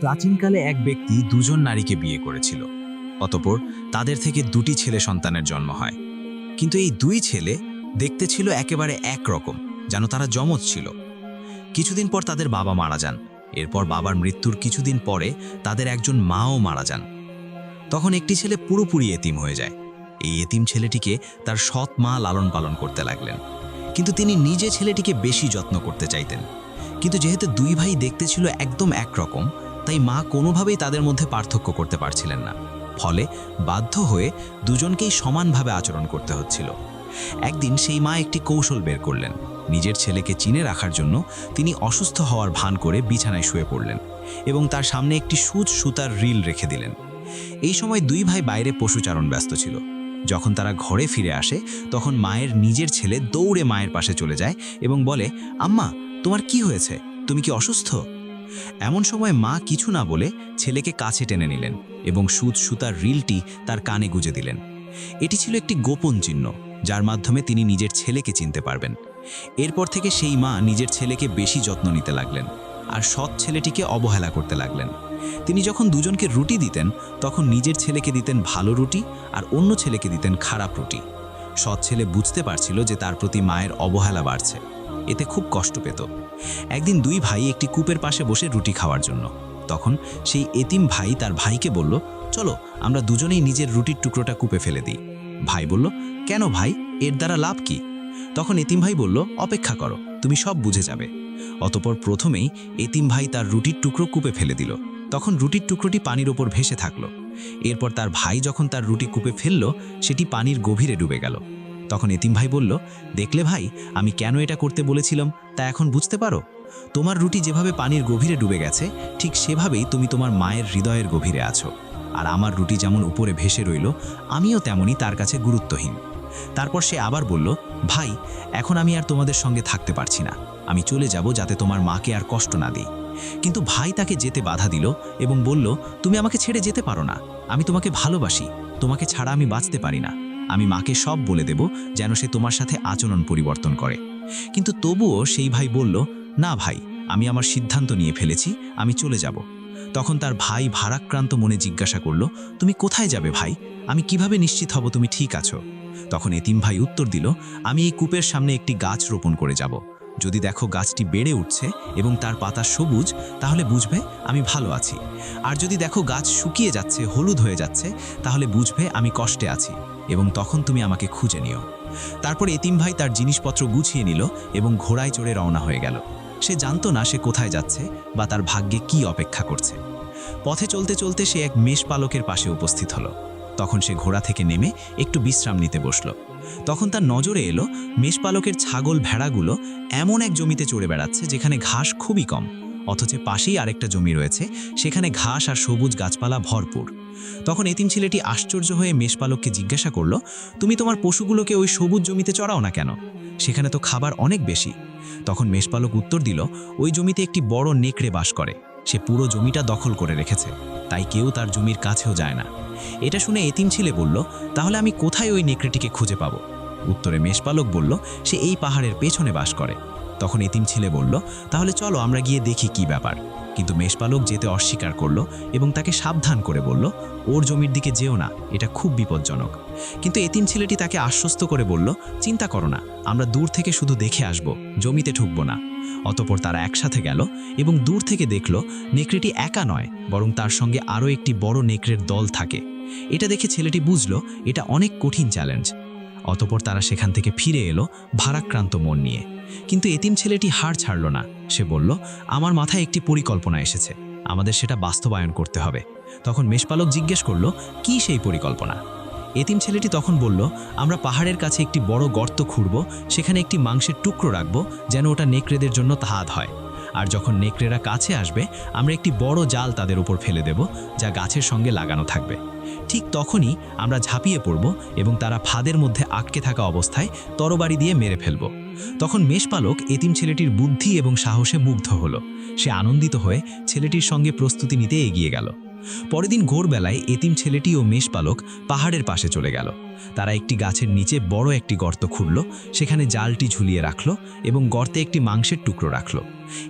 প্রাচীনকালে এক ব্যক্তি দুজন নারীকে বিয়ে করেছিল। অতপর তাদের থেকে দুটি ছেলে সন্তানের জন্ম হয়। কিন্তু এই দুই ছেলে দেখতে ছিল একেবারে একরকম, যেন তারা যমজ ছিল। কিছুদিন পর তাদের বাবা মারা যান। এরপর বাবার মৃত্যুর কিছুদিন পরে তাদের একজন মাও মারা যান। তখন একটি ছেলে পুরোপুরি এতিম হয়ে যায়। এই এতিম ছেলেটিকে তার সৎ মা লালন পালন করতে লাগলেন। কিন্তু তিনি নিজে ছেলেটিকে বেশি যত্ন করতে চাইতেন। কিন্তু যেহেতু দুই ভাই দেখতে ছিল একদম একরকম তাই মা কোনোভাবেই তাদের মধ্যে পার্থক্য করতে পারছিলেন না। ফলে বাধ্য হয়ে দুজনকেই সমানভাবে আচরণ করতে হচ্ছিল। একদিন সেই মা একটি কৌশল বের করলেন। নিজের ছেলেকে চিনে রাখার জন্য তিনি অসুস্থ হওয়ার ভান করে বিছানায় শুয়ে পড়লেন এবং তার সামনে একটি সুচ সুতার রিল রেখে দিলেন। এই সময় দুই ভাই বাইরে পশুচারণ ব্যস্ত ছিল। যখন তারা ঘরে ফিরে আসে, তখন মায়ের নিজের ছেলে দৌড়ে মায়ের পাশে চলে যায় এবং বলে, আম্মা, তোমার কি হয়েছে? তুমি কি অসুস্থ? এমন সময় মা কিছু না বলে ছেলেকে কাছে টেনে নিলেন এবং সুদ সুতার রিলটি তার কানে গুজে দিলেন। এটি ছিল একটি গোপন চিহ্ন, যার মাধ্যমে তিনি নিজের ছেলেকে চিনতে পারবেন। এরপর থেকে সেই মা নিজের ছেলেকে বেশি যত্ন নিতে লাগলেন আর সৎ ছেলেটিকে অবহেলা করতে লাগলেন। তিনি যখন দুজনকে রুটি দিতেন, তখন নিজের ছেলেকে দিতেন ভালো রুটি আর অন্য ছেলেকে দিতেন খারাপ রুটি। সৎ ছেলে বুঝতে পারছিল যে তার প্রতি মায়ের অবহেলা বাড়ছে। এতে খুব কষ্ট পেত। একদিন দুই ভাই একটি কূপের পাশে বসে রুটি খাওয়ার জন্য। তখন সেই এতিম ভাই তার ভাইকে বলল, চলো, আমরা দুজনেই নিজের রুটির টুকরোটা কূপে ফেলে দিই। ভাই বলল, কেন ভাই? এর দ্বারা লাভ কি? তখন এতিম ভাই বলল, অপেক্ষা করো, তুমি সব বুঝে যাবে। অতপর প্রথমেই এতিম ভাই তার রুটির টুকরো কূপে ফেলে দিল। তখন রুটির টুকরোটি পানির ওপর ভেসে থাকল। এরপর তার ভাই যখন তার রুটি কূপে ফেলল, সেটি পানির গভীরে ডুবে গেল। তখন এতিম ভাই বলল, দেখলে ভাই, আমি কেন এটা করতে বলেছিলাম তা এখন বুঝতে পারো? তোমার রুটি যেভাবে পানির গভীরে ডুবে গেছে, ঠিক সেভাবেই তুমি তোমার মায়ের হৃদয়ের গভীরে আছো। আর আমার রুটি যেমন উপরে ভেসে রইল, আমিও তেমনই তার কাছে গুরুত্বহীন। তারপর সে আবার বলল, ভাই, এখন আমি আর তোমাদের সঙ্গে থাকতে পারছি না। আমি চলে যাব যাতে তোমার মাকে আর কষ্ট না দিই। কিন্তু ভাই তাকে যেতে বাধা দিল এবং বলল, তুমি আমাকে ছেড়ে যেতে পারো না। আমি তোমাকে ভালোবাসি। তোমাকে ছাড়া আমি বাঁচতে পারি না। আমি মাকে সব বলে দেব যেন সে তোমার সাথে আচরণ পরিবর্তন করে। কিন্তু তবুও সেই ভাই বলল, না ভাই, আমি আমার সিদ্ধান্ত নিয়ে ফেলেছি, আমি চলে যাব। তখন তার ভাই ভারাক্রান্ত মনে জিজ্ঞাসা করল, তুমি কোথায় যাবে ভাই? আমি কীভাবে নিশ্চিত হব তুমি ঠিক আছো? তখন এতিম ভাই উত্তর দিল, আমি এই কূপের সামনে একটি গাছ রোপণ করে যাব। যদি দেখো গাছটি বেড়ে উঠছে এবং তার পাতা সবুজ, তাহলে বুঝবে আমি ভালো আছি। আর যদি দেখো গাছ শুকিয়ে যাচ্ছে, হলুদ হয়ে যাচ্ছে, তাহলে বুঝবে আমি কষ্টে আছি। এবং তখন তুমি আমাকে খুঁজে নিও। তারপর এতিম ভাই তার জিনিসপত্র গুছিয়ে নিল এবং ঘোড়ায় চড়ে রওনা হয়ে গেল। সে জানতো না সে কোথায় যাচ্ছে বা তার ভাগ্যে কি অপেক্ষা করছে। পথে চলতে চলতে সে এক মেষপালকের পাশে উপস্থিত হলো। তখন সে ঘোড়া থেকে নেমে একটু বিশ্রাম নিতে বসল। তখন তার নজরে এলো, মেষপালকের ছাগল ভেড়াগুলো এমন এক জমিতে চড়ে বেড়াচ্ছে যেখানে ঘাস খুবই কম। অথচ পাশেই আরেকটা জমি রয়েছে, সেখানে ঘাস আর সবুজ গাছপালা ভরপুর। তখন এতিম ছেলেটি আশ্চর্য হয়ে মেষপালককে জিজ্ঞাসা করল, তুমি তোমার পশুগুলোকে ওই সবুজ জমিতে চড়াও না কেন? সেখানে তো খাবার অনেক বেশি। তখন মেষপালক উত্তর দিল, ওই জমিতে একটি বড় নেকড়ে বাস করে। সে পুরো জমিটা দখল করে রেখেছে। তাই কেউ তার জমির কাছেও যায় না। এটা শুনে এতিম ছেলে বলল, তাহলে আমি কোথায় ওই নেকড়েটিকে খুঁজে পাব? উত্তরে মেষপালক বলল, সে এই পাহাড়ের পেছনে বাস করে। তখন এতিম ছেলে বলল, তাহলে চলো আমরা গিয়ে দেখি কি ব্যাপার। কিন্তু মেষপালক যেতে অস্বীকার করল এবং তাকে সাবধান করে বলল, ওর জমির দিকে যেও না, এটা খুব বিপজ্জনক। কিন্তু এতিম ছেলেটি তাকে আশ্বস্ত করে বলল, চিন্তা করো না, আমরা দূর থেকে শুধু দেখে আসব, জমিতে ঠুকবো না। অতপর তারা একসাথে গেল এবং দূর থেকে দেখল, নেকড়েটি একা নয়, বরং তার সঙ্গে আরও একটি বড় নেকড়ের দল থাকে। এটা দেখে ছেলেটি বুঝল, এটা অনেক কঠিন চ্যালেঞ্জ। অতপর তারা সেখান থেকে ফিরে এলো ভারাক্রান্ত মন নিয়ে। কিন্তু এতিম ছেলেটি হার ছাড়ল না। সে বলল, আমার মাথায় একটি পরিকল্পনা এসেছে। আমাদের সেটা বাস্তবায়ন করতে হবে। তখন মেষপালক জিজ্ঞেস করল, কি সেই পরিকল্পনা? এতিম ছেলেটি তখন বলল, আমরা পাহাড়ের কাছে একটি বড় গর্ত খুঁড়ব, সেখানে একটি মাংসের টুকরো রাখব, যেন ওটা নেকড়েদের জন্য তাহাত হয়। আর যখন নেকড়েরা কাছে আসবে, আমরা একটি বড় জাল তাদের উপর ফেলে দেব, যা গাছের সঙ্গে লাগানো থাকবে। ঠিক তখনই আমরা ঝাঁপিয়ে পড়ব এবং তারা ফাঁদের মধ্যে আটকে থাকা অবস্থায় তরবারি দিয়ে মেরে ফেলব। তখন মেষপালক এতিম ছেলেটির বুদ্ধি এবং সাহসে মুগ্ধ হল। সে আনন্দিত হয়ে ছেলেটির সঙ্গে প্রস্তুতি নিতে এগিয়ে গেল। পরের দিন ভোরবেলায় এতিম ছেলেটি ও মেষপালক পাহাড়ের পাশে চলে গেল। তারা একটি গাছের নিচে বড় একটি গর্ত খুঁড়ল, সেখানে জালটি ঝুলিয়ে রাখল এবং গর্তে একটি মাংসের টুকরো রাখল।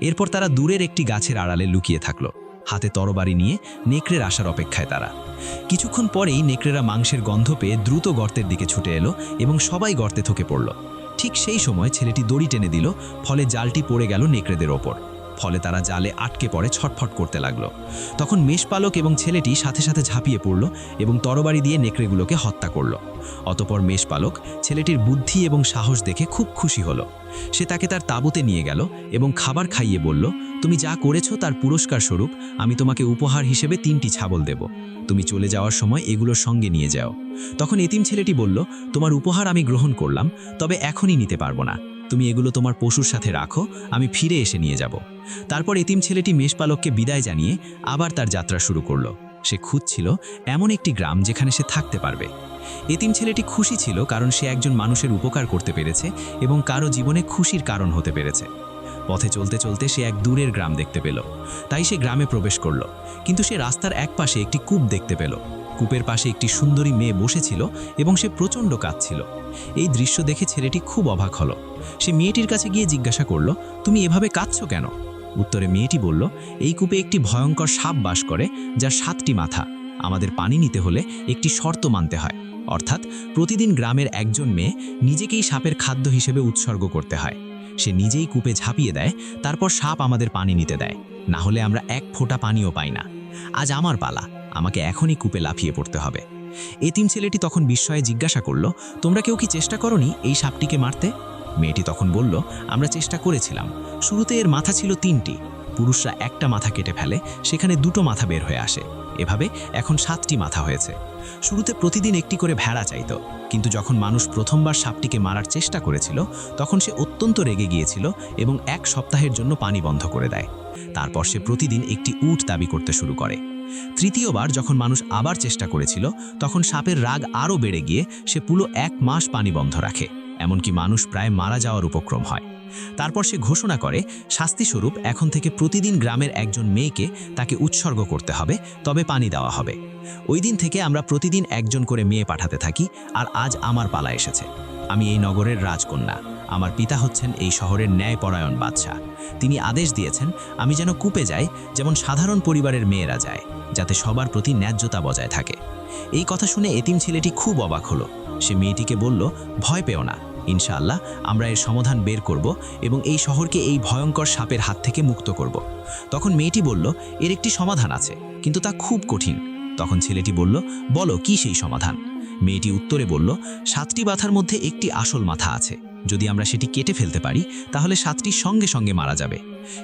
এরপর তারা দূরের একটি গাছের আড়ালে লুকিয়ে থাকল। হাতে তরবারি নিয়ে নেকড়ের আসার অপেক্ষায় তারা। কিছুক্ষণ পরেই নেকড়েরা মাংসের গন্ধ পেয়ে দ্রুত গর্তের দিকে ছুটে এলো এবং সবাই গর্তে থকে পড়ল। ঠিক সেই সময় ছেলেটি দড়ি টেনে দিল, ফলে জালটি পড়ে গেল নেকড়েদের ওপর। ফলে তারা জালে আটকে পড়ে, ছটফট করতে লাগল। তখন মেষপালক এবং ছেলেটি সাথে সাথে ঝাঁপিয়ে পড়ল এবং তরবারি দিয়ে নেকড়েগুলোকে হত্যা করল। অতপর মেষপালক ছেলেটির বুদ্ধি এবং সাহস দেখে খুব খুশি হলো। সে তাকে তার তাঁবুতে নিয়ে গেল এবং খাবার খাইয়ে বলল, তুমি যা করেছ তার পুরস্কার স্বরূপ, আমি তোমাকে উপহার হিসেবে তিনটি ছাগল দেব। তুমি চলে যাওয়ার সময় এগুলোর সঙ্গে নিয়ে যাও। তখন এতিম ছেলেটি বলল, তোমার উপহার আমি গ্রহণ করলাম, তবে এখনই নিতে পারব না। তুমি এগুলো তোমার পশুর সাথে রাখো, আমি ফিরে এসে নিয়ে যাব। তারপর এতিম ছেলেটি মেষপালককে বিদায় জানিয়ে আবার তার যাত্রা শুরু করল। সে খুঁজছিল এমন একটি গ্রাম যেখানে সে থাকতে পারবে। এতিম ছেলেটি খুশি ছিল কারণ সে একজন মানুষের উপকার করতে পেরেছে এবং কারও জীবনে খুশির কারণ হতে পেরেছে। পথে চলতে চলতে সে এক দূরের গ্রাম দেখতে পেল। তাই সে গ্রামে প্রবেশ করল। কিন্তু সে রাস্তার এক পাশে একটি কূপ দেখতে পেল। কূপের পাশে একটি সুন্দরী মেয়ে বসেছিল এবং সে প্রচণ্ড কাঁদছিল। এই দৃশ্য দেখে ছেলেটি খুব অবাক হলো। সে মেয়েটির কাছে গিয়ে জিজ্ঞাসা করল, তুমি এভাবে কাঁদছো কেন? উত্তরে মেয়েটি বলল, এই কূপে একটি ভয়ঙ্কর সাপ বাস করে, যার সাতটি মাথা। আমাদের পানি নিতে হলে একটি শর্ত মানতে হয়। অর্থাৎ প্রতিদিন গ্রামের একজন মেয়ে নিজেকেই সাপের খাদ্য হিসেবে উৎসর্গ করতে হয়। সে নিজেই কূপে ঝাঁপিয়ে দেয়, তারপর সাপ আমাদের পানি নিতে দেয়। না হলে আমরা এক ফোঁটা পানিও পাই না। আজ আমার পালা, আমাকে এখনই কূপে লাফিয়ে পড়তে হবে। এতিম ছেলেটি তখন বিস্ময়ে জিজ্ঞাসা করল, তোমরা কেউ কি চেষ্টা করনি এই সাপটিকে মারতে? মেয়েটি তখন বলল, আমরা চেষ্টা করেছিলাম। শুরুতে এর মাথা ছিল তিনটি। পুরুষরা একটা মাথা কেটে ফেলে, সেখানে দুটো মাথা বের হয়ে আসে। এভাবে এখন সাতটি মাথা হয়েছে। শুরুতে প্রতিদিন একটি করে ভেড়া চাইত, কিন্তু যখন মানুষ প্রথমবার সাপটিকে মারার চেষ্টা করেছিল, তখন সে অত্যন্ত রেগে গিয়েছিল এবং এক সপ্তাহের জন্য পানি বন্ধ করে দেয়। তারপর সে প্রতিদিন একটি উট দাবি করতে শুরু করে। তৃতীয়বার যখন মানুষ আবার চেষ্টা করেছিল, তখন সাপের রাগ আরও বেড়ে গিয়ে সে পুরো এক মাস পানি বন্ধ রাখে। এমনকি মানুষ প্রায় মারা যাওয়ার উপক্রম হয়। তারপর সে ঘোষণা করে, শাস্তিস্বরূপ এখন থেকে প্রতিদিন গ্রামের একজন মেয়েকে তাকে উৎসর্গ করতে হবে, তবে পানি দেওয়া হবে। ওই দিন থেকে আমরা প্রতিদিন একজন করে মেয়ে পাঠাতে থাকি, আর আজ আমার পালা এসেছে। আমি এই নগরের রাজকন্যা। আমার পিতা হচ্ছেন এই শহরের ন্যায়পরায়ণ বাদশাহ। তিনি আদেশ দিয়েছেন, আমি যেন কূপে যাই, যেমন সাধারণ পরিবারের মেয়েরা যায়, যাতে সবার প্রতি ন্যায্যতা বজায় থাকে। এই কথা শুনে এতিম ছেলেটি খুব অবাক হলো। সে মেয়েটিকে বলল, ভয় পেও না। ইনশাআল্লাহ আমরা এর সমাধান বের করব এবং এই শহরকে এই ভয়ঙ্কর সাপের হাত থেকে মুক্ত করব। তখন মেয়েটি বলল, এর একটি সমাধান আছে, কিন্তু তা খুব কঠিন। তখন ছেলেটি বলল, বলো, কি সেই সমাধান? মেয়েটি উত্তরে বলল, সাতটি মাথার মধ্যে একটি আসল মাথা আছে। যদি আমরা সেটি কেটে ফেলতে পারি, তাহলে সাতটি সঙ্গে সঙ্গে মারা যাবে।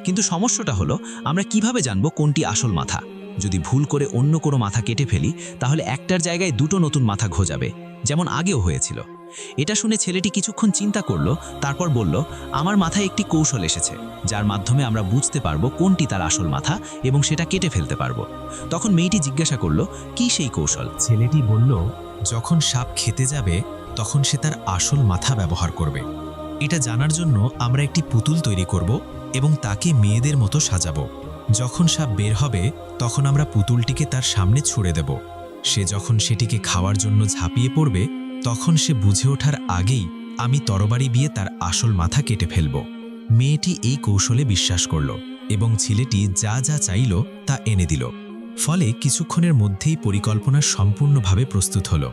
কিন্তু সমস্যাটা হলো, আমরা কীভাবে জানব কোনটি আসল মাথা? যদি ভুল করে অন্য কোনো মাথা কেটে ফেলি, তাহলে একটার জায়গায় দুটো নতুন মাথা ঘোজাবে। যেমন আগেও হয়েছিল। এটা শুনে ছেলেটি কিছুক্ষণ চিন্তা করল, তারপর বলল, আমার মাথায় একটি কৌশল এসেছে, যার মাধ্যমে আমরা বুঝতে পারব কোনটি তার আসল মাথা এবং সেটা কেটে ফেলতে পারব। তখন মেয়েটি জিজ্ঞাসা করল, কি সেই কৌশল? ছেলেটি বলল, যখন সাপ খেতে যাবে, তখন সে তার আসল মাথা ব্যবহার করবে। এটা জানার জন্য আমরা একটি পুতুল তৈরি করব এবং তাকে মেয়েদের মতো সাজাবো। যখন সাপ বের হবে, তখন আমরা পুতুলটিকে তার সামনে ছুড়ে দেব। সে যখন সেটিকে খাওয়ার জন্য ঝাঁপিয়ে পড়বে, তখন সে বুঝে ওঠার আগেই আমি তরবারি দিয়ে তার আসল মাথা কেটে ফেলব। মেয়েটি এই কৌশলে বিশ্বাস করল এবং ছেলেটি যা যা চাইল তা এনে দিল। ফলে কিছুক্ষণের মধ্যেই পরিকল্পনা সম্পূর্ণভাবে প্রস্তুত হল।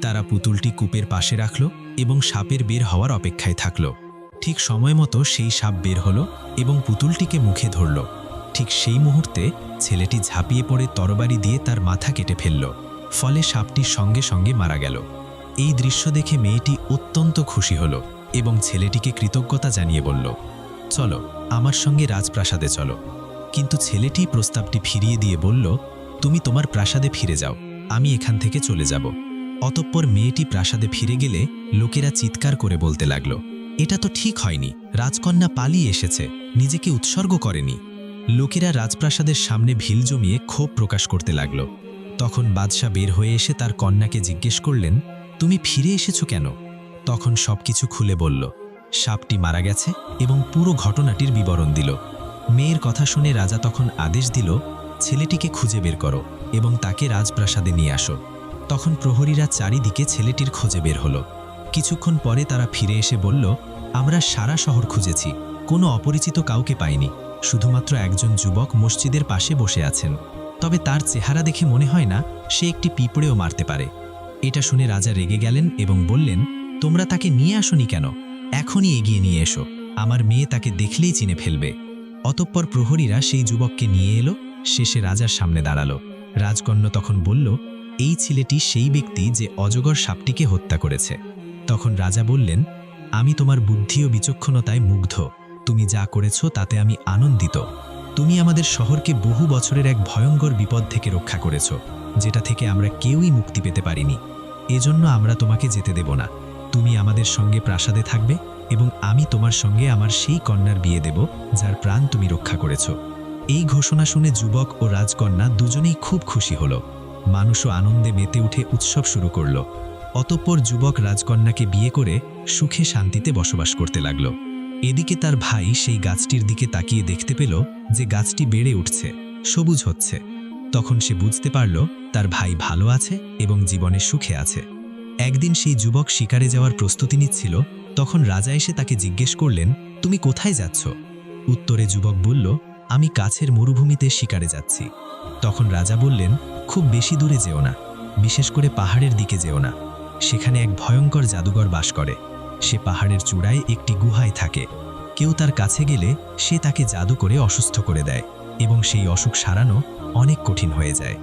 তারা পুতুলটি কূপের পাশে রাখল এবং সাপের বের হওয়ার অপেক্ষায় থাকল। ঠিক সময় মতো সেই সাপ বের হল এবং পুতুলটিকে মুখে ধরল। ঠিক সেই মুহূর্তে ছেলেটি ঝাঁপিয়ে পড়ে তরবারি দিয়ে তার মাথা কেটে ফেলল। ফলে সাপটি সঙ্গে সঙ্গে মারা গেল। এই দৃশ্য দেখে মেয়েটি অত্যন্ত খুশি হল এবং ছেলেটিকে কৃতজ্ঞতা জানিয়ে বলল, চলো, আমার সঙ্গে রাজপ্রাসাদে চলো। কিন্তু ছেলেটি প্রস্তাবটি ফিরিয়ে দিয়ে বলল, তুমি তোমার প্রাসাদে ফিরে যাও, আমি এখান থেকে চলে যাব। অতঃপর মেয়েটি প্রাসাদে ফিরে গেলে লোকেরা চিৎকার করে বলতে লাগল, এটা তো ঠিক হয়নি, রাজকন্যা পালিয়ে এসেছে, নিজেকে উৎসর্গ করেনি। লোকেরা রাজপ্রাসাদের সামনে ভিল জমিয়ে ক্ষোভ প্রকাশ করতে লাগল। তখন বাদশাহ বের হয়ে এসে তার কন্যাকে জিজ্ঞেস করলেন, তুমি ফিরে এসেছ কেন? তখন সবকিছু খুলে বলল, সাপটি মারা গেছে এবং পুরো ঘটনাটির বিবরণ দিল। মেয়ের কথা শুনে রাজা তখন আদেশ দিল, ছেলেটিকে খুঁজে বের করো এবং তাকে রাজপ্রাসাদে নিয়ে আসো। তখন প্রহরীরা চারিদিকে ছেলেটির খোঁজে বের হলো। কিছুক্ষণ পরে তারা ফিরে এসে বলল, আমরা সারা শহর খুঁজেছি, কোনো অপরিচিত কাউকে পাইনি। শুধুমাত্র একজন যুবক মসজিদের পাশে বসে আছেন। তবে তার চেহারা দেখে মনে হয় না সে একটি পিঁপড়েও মারতে পারে। এটা শুনে রাজা রেগে গেলেন এবং বললেন, তোমরা তাকে নিয়ে আসনি কেন? এখনই এগিয়ে নিয়ে এসো। আমার মেয়ে তাকে দেখলেই চিনে ফেলবে। অতঃপর প্রহরীরা সেই যুবককে নিয়ে এলো, শেষে রাজার সামনে দাঁড়াল। রাজকন্য তখন বলল, এই ছেলেটি সেই ব্যক্তি যে অজগর সাপটিকে হত্যা করেছে। তখন রাজা বললেন, আমি তোমার বুদ্ধি ও বিচক্ষণতায় মুগ্ধ। তুমি যা করেছ তাতে আমি আনন্দিত। তুমি আমাদের শহরকে বহু বছরের এক ভয়ঙ্কর বিপদ থেকে রক্ষা করেছ, যেটা থেকে আমরা কেউই মুক্তি পেতে পারিনি। এজন্য আমরা তোমাকে যেতে দেব না। তুমি আমাদের সঙ্গে প্রাসাদে থাকবে এবং আমি তোমার সঙ্গে আমার সেই কন্যার বিয়ে দেব, যার প্রাণ তুমি রক্ষা করেছ। এই ঘোষণা শুনে যুবক ও রাজকন্যা দুজনেই খুব খুশি হল। মানুষও আনন্দে মেতে উঠে উৎসব শুরু করল। অতঃপর যুবক রাজকন্যাকে বিয়ে করে সুখে শান্তিতে বসবাস করতে লাগল। এদিকে তার ভাই সেই গাছটির দিকে তাকিয়ে দেখতে পেল যে গাছটি বেড়ে উঠছে, সবুজ হচ্ছে। তখন সে বুঝতে পারল তার ভাই ভালো আছে এবং জীবনে সুখে আছে। একদিন সেই যুবক শিকারে যাওয়ার প্রস্তুতি নিচ্ছিল, তখন রাজা এসে তাকে জিজ্ঞেস করলেন, তুমি কোথায় যাচ্ছ? উত্তরে যুবক বলল, আমি কাছের মরুভূমিতে শিকারে যাচ্ছি। তখন রাজা বললেন, খুব বেশি দূরে যেও না, বিশেষ করে পাহাড়ের দিকে যেও না। সেখানে এক ভয়ঙ্কর জাদুঘর বাস করে। সে পাহাড়ের চূড়ায় একটি গুহায় থাকে। কেউ তার কাছে গেলে সে তাকে জাদু করে অসুস্থ করে দেয় এবং সেই অসুখ সারানো অনেক কঠিন হয়ে যায়।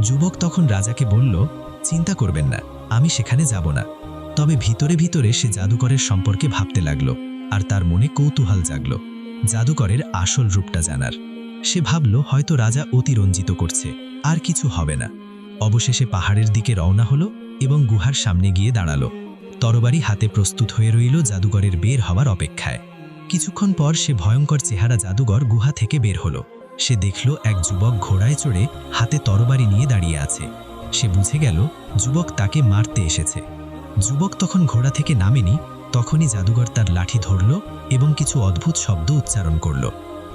যুবক তখন রাজাকে বলল, চিন্তা করবেন না, আমি সেখানে যাব না। তবে ভিতরে ভিতরে সে জাদুকরের সম্পর্কে ভাবতে লাগল আর তার মনে কৌতূহল জাগল। জাদুকরের আসল রূপটা জানার। সে ভাবল, হয়তো রাজা অতিরঞ্জিত করছে, আর কিছু হবে না। অবশেষে পাহাড়ের দিকে রওনা হলো এবং গুহার সামনে গিয়ে দাঁড়াল। তরবারি হাতে প্রস্তুত হয়ে রইল জাদুঘরের বের হওয়ার অপেক্ষায়। কিছুক্ষণ পর সে ভয়ঙ্কর চেহারা জাদুঘর গুহা থেকে বের হলো। সে দেখল এক যুবক ঘোড়ায় চড়ে হাতে তরবারি নিয়ে দাঁড়িয়ে আছে। সে বুঝে গেল যুবক তাকে মারতে এসেছে। যুবক তখন ঘোড়া থেকে নামেনি, তখনই জাদুঘর তার লাঠি ধরল এবং কিছু অদ্ভুত শব্দ উচ্চারণ করল।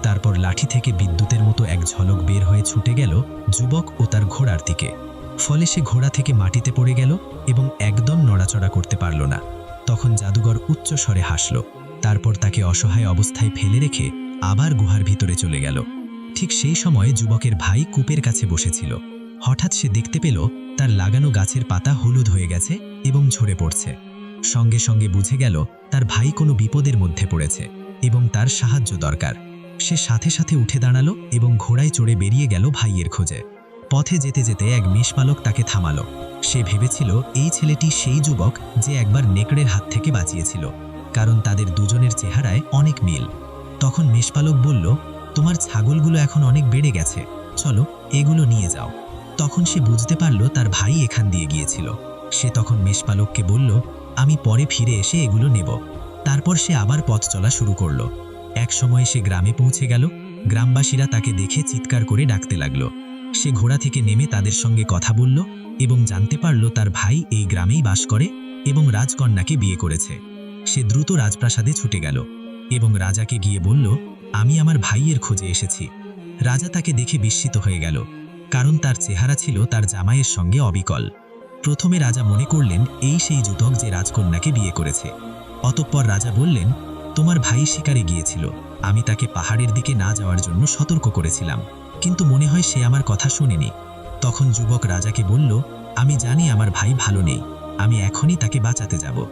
তারপর লাঠি থেকে বিদ্যুতের মতো এক ঝলক বের হয়ে ছুটে গেল যুবক ও তার ঘোড়ার দিকে। ফলে সে ঘোড়া থেকে মাটিতে পড়ে গেল এবং একদম নড়াচড়া করতে পারল না। তখন জাদুঘর উচ্চ স্বরে হাসল। তারপর তাকে অসহায় অবস্থায় ফেলে রেখে আবার গুহার ভিতরে চলে গেল। ঠিক সেই সময় যুবকের ভাই কূপের কাছে বসেছিল। হঠাৎ সে দেখতে পেল, তার লাগানো গাছের পাতা হলুদ হয়ে গেছে এবং ঝরে পড়ছে। সঙ্গে সঙ্গে বুঝে গেল, তার ভাই কোনো বিপদের মধ্যে পড়েছে এবং তার সাহায্য দরকার। সে সাথে সাথে উঠে দাঁড়াল এবং ঘোড়ায় চড়ে বেরিয়ে গেল ভাইয়ের খোঁজে। পথে যেতে যেতে এক মেষপালক তাকে থামালো। সে ভেবেছিল, এই ছেলেটি সেই যুবক যে একবার নেকড়ের হাত থেকে বাঁচিয়েছিল, কারণ তাদের দুজনের চেহারায় অনেক মিল। তখন মেষপালক বলল, তোমার ছাগলগুলো এখন অনেক বেড়ে গেছে, চলো এগুলো নিয়ে যাও। তখন সে বুঝতে পারল, তার ভাই এখান দিয়ে গিয়েছিল। সে তখন মেষপালককে বলল, আমি পরে ফিরে এসে এগুলো নেব। তারপর সে আবার পথ চলা শুরু করল। এক সময় সে গ্রামে পৌঁছে গেল। গ্রামবাসীরা তাকে দেখে চিৎকার করে ডাকতে লাগল। সে ঘোড়া থেকে নেমে তাদের সঙ্গে কথা বলল এবং জানতে পারল তার ভাই এই গ্রামেই বাস করে এবং রাজকন্যাকে বিয়ে করেছে। সে দ্রুত রাজপ্রাসাদে ছুটে গেল এবং রাজাকে গিয়ে বলল, আমি আমার ভাইয়ের খোঁজে এসেছি। রাজা তাকে দেখে বিস্মিত হয়ে গেল, কারণ তার চেহারা ছিল তার জামাইয়ের সঙ্গে অবিকল। প্রথমে রাজা মনে করলেন, এই সেই যুতক যে রাজকন্যাকে বিয়ে করেছে। অতঃপর রাজা বললেন, তোমার ভাই শিকারে গিয়েছিল। আমি তাকে পাহাড়ের দিকে না যাওয়ার জন্য সতর্ক করেছিলাম। কিন্তু মনে হয় সে আমার কথা শোনেনি। তখন যুবক রাজাকে বলল, আমি জানি আমার ভাই ভালো নেই, আমি এখনই তাকে বাঁচাতে যাব।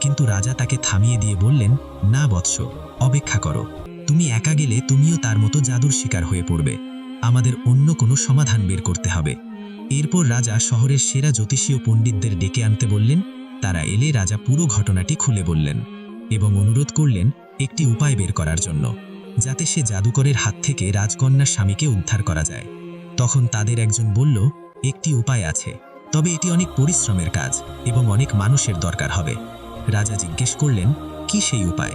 কিন্তু রাজা তাকে থামিয়ে দিয়ে বললেন, না বৎস, অপেক্ষা করো। তুমি একা গেলে তুমিও তার মতো জাদুর শিকার হয়ে পড়বে। আমাদের অন্য কোনো সমাধান বের করতে হবে। এরপর রাজা শহরের সেরা জ্যোতিষীয় পণ্ডিতদের ডেকে আনতে বললেন। তারা এলে রাজা পুরো ঘটনাটি খুলে বললেন এবং অনুরোধ করলেন একটি উপায় বের করার জন্য। যাতে সে জাদুকরের হাত থেকে রাজকন্যার স্বামীকে উদ্ধার করা যায়। তখন তাদের একজন বলল, একটি উপায় আছে। তবে এটি অনেক পরিশ্রমের কাজ এবং অনেক মানুষের দরকার হবে। রাজা জিজ্ঞেস করলেন, কি সেই উপায়?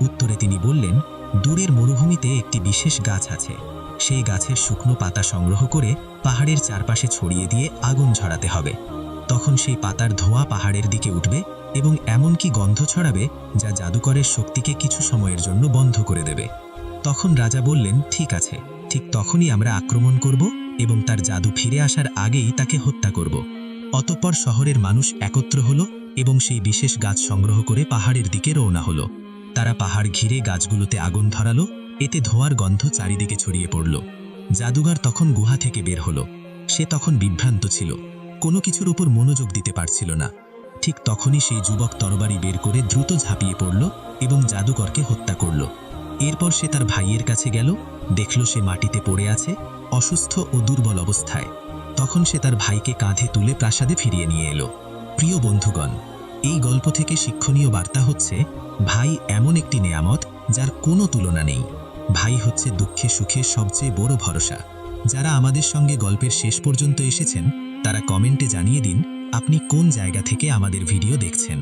উত্তরে তিনি বললেন, দূরের মরুভূমিতে একটি বিশেষ গাছ আছে। সেই গাছের শুকনো পাতা সংগ্রহ করে পাহাড়ের চারপাশে ছড়িয়ে দিয়ে আগুন ঝরাতে হবে। তখন সেই পাতার ধোঁয়া পাহাড়ের দিকে উঠবে এবং এমনকি গন্ধ ছড়াবে যা জাদুকরের শক্তিকে কিছু সময়ের জন্য বন্ধ করে দেবে। তখন রাজা বললেন, ঠিক আছে। ঠিক তখনই আমরা আক্রমণ করব এবং তার জাদু ফিরে আসার আগেই তাকে হত্যা করব। অতঃপর শহরের মানুষ একত্র হল এবং সেই বিশেষ গাছ সংগ্রহ করে পাহাড়ের দিকে রওনা হল। তারা পাহাড় ঘিরে গাছগুলোতে আগুন ধরালো, এতে ধোঁয়ার গন্ধ চারিদিকে ছড়িয়ে পড়ল। জাদুঘর তখন গুহা থেকে বের হলো। সে তখন বিভ্রান্ত ছিল। কোনো কিছুর উপর মনোযোগ দিতে পারছিল না। ঠিক তখনই সেই যুবক তরবারি বের করে দ্রুত ঝাঁপিয়ে পড়ল এবং জাদুকরকে হত্যা করল। এরপর সে তার ভাইয়ের কাছে গেল, দেখল সে মাটিতে পড়ে আছে, অসুস্থ ও দুর্বল অবস্থায়। তখন সে তার ভাইকে কাঁধে তুলে প্রাসাদে ফিরিয়ে নিয়ে এলো। প্রিয় বন্ধুগণ, এই গল্প থেকে শিক্ষণীয় বার্তা হচ্ছে, ভাই এমন একটি নেয়ামত যার কোনো তুলনা নেই। ভাই হচ্ছে দুঃখে সুখে সবচেয়ে বড় ভরসা। যারা আমাদের সঙ্গে গল্পের শেষ পর্যন্ত এসেছেন, তারা কমেন্টে জানিয়ে দিন, আপনি কোন জায়গা থেকে আমাদের ভিডিও দেখছেন।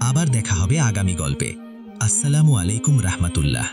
আবার দেখা হবে আগামী গল্পে। আসসালামু আলাইকুম রাহমাতুল্লাহ।